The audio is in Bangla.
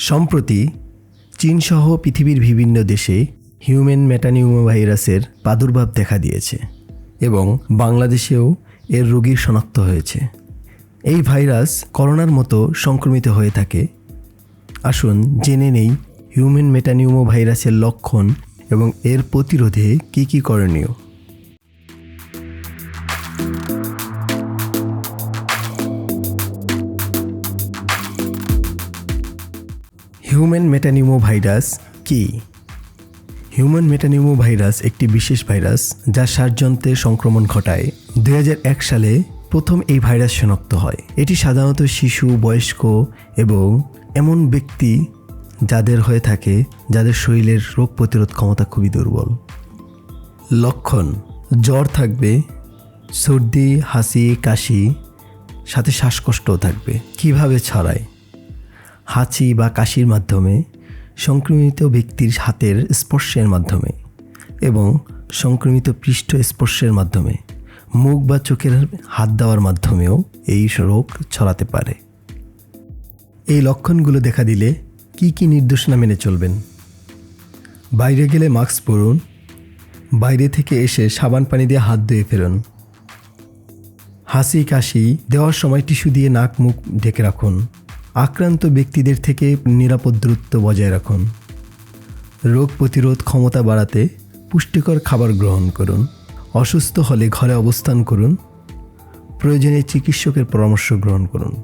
সম্প্রতি চীনসহ পৃথিবীর বিভিন্ন দেশে হিউম্যান মেটানিউমো ভাইরাসের প্রাদুর্ভাব দেখা দিয়েছে এবং বাংলাদেশেও এর রোগীর শনাক্ত হয়েছে। এই ভাইরাস করোনার মতো সংক্রমিত হয়ে থাকে। আসুন জেনে নেই হিউম্যান মেটানিউমো ভাইরাসের লক্ষণ এবং এর প্রতিরোধে কী কী করণীয়। হিউম্যান মেটানিউমো ভাইরাস কি? হিউম্যান মেটানিউমো ভাইরাস একটি বিশেষ ভাইরাস যা শ্বাসযন্ত্রের সংক্রমণ ঘটায়। দু হাজার এক সালে প্রথম এই ভাইরাস শনাক্ত হয়। এটি সাধারণত শিশু, বয়স্ক এবং এমন ব্যক্তি যাদের হয়ে থাকে, যাদের শরীরের রোগ প্রতিরোধ ক্ষমতা খুবই দুর্বল। লক্ষণ, জ্বর থাকবে, সর্দি, হাসি, কাশি, সাথে শ্বাসকষ্টও থাকবে। কীভাবে ছড়ায়? হাঁচি বা কাশির মাধ্যমে, সংক্রমিত ব্যক্তির হাতের স্পর্শের মাধ্যমে এবং সংক্রমিত পৃষ্ঠ স্পর্শের মাধ্যমে, মুখ বা চোখের হাত দেওয়ার মাধ্যমেও এই রোগ ছড়াতে পারে। এই লক্ষণগুলো দেখা দিলে কি কি নির্দেশনা মেনে চলবেন? বাইরে গেলে মাস্ক পরুন, বাইরে থেকে এসে সাবান পানি দিয়ে হাত ধুয়ে ফেরুন। হাসি কাশি দেওয়ার সময় টিস্যু দিয়ে নাক, মুখ ঢেকে রাখুন। আক্রান্ত ব্যক্তিদের থেকে নিরাপদ দূরত্ব বজায় রাখুন। রোগ প্রতিরোধ ক্ষমতা বাড়াতে পুষ্টিকর খাবার গ্রহণ করুন। অসুস্থ হলে ঘরে অবস্থান করুন। প্রয়োজনে চিকিৎসকের পরামর্শ গ্রহণ করুন।